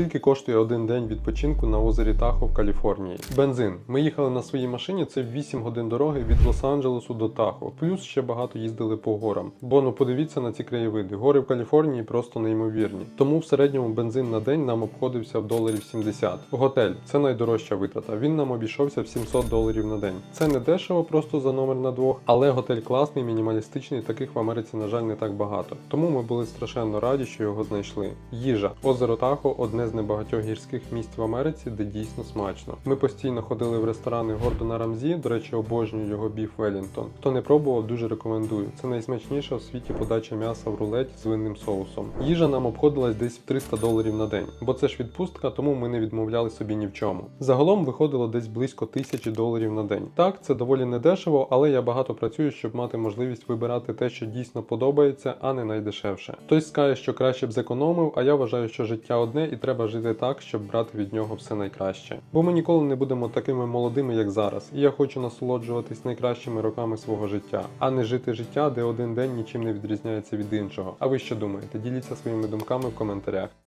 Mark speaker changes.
Speaker 1: Скільки коштує один день відпочинку на озері Тахо в Каліфорнії? Бензин. Ми їхали на своїй машині. Це 8 годин дороги від Лос-Анджелесу до Тахо. Плюс ще багато їздили по горам. Бо ну подивіться на ці краєвиди. Гори в Каліфорнії просто неймовірні. Тому в середньому бензин на день нам обходився в доларів 70. Готель це найдорожча витрата. Він нам обійшовся в 700 доларів на день. Це не дешево просто за номер на двох, але готель класний, мінімалістичний. Таких в Америці, на жаль, не так багато. Тому ми були страшенно раді, що його знайшли. Їжа. Озеро Тахо одне з небагатьох гірських місць в Америці, де дійсно смачно. Ми постійно ходили в ресторани Гордона Рамзі. До речі, обожнюю його біф Велінгтон. Хто не пробував, дуже рекомендую. Це найсмачніша у світі подача м'яса в рулеті з винним соусом. Їжа нам обходилась десь в 300 доларів на день, бо це ж відпустка, тому ми не відмовляли собі ні в чому. Загалом виходило десь близько тисячі доларів на день. Так, це доволі недешево, але я багато працюю, щоб мати можливість вибирати те, що дійсно подобається, а не найдешевше. Хтось скаже, що краще б зекономив, а я вважаю, що життя одне і треба жити так, щоб брати від нього все найкраще. Бо ми ніколи не будемо такими молодими, як зараз, і я хочу насолоджуватись найкращими роками свого життя, а не жити життя, де один день нічим не відрізняється від іншого. А ви що думаєте? Діліться своїми думками в коментарях.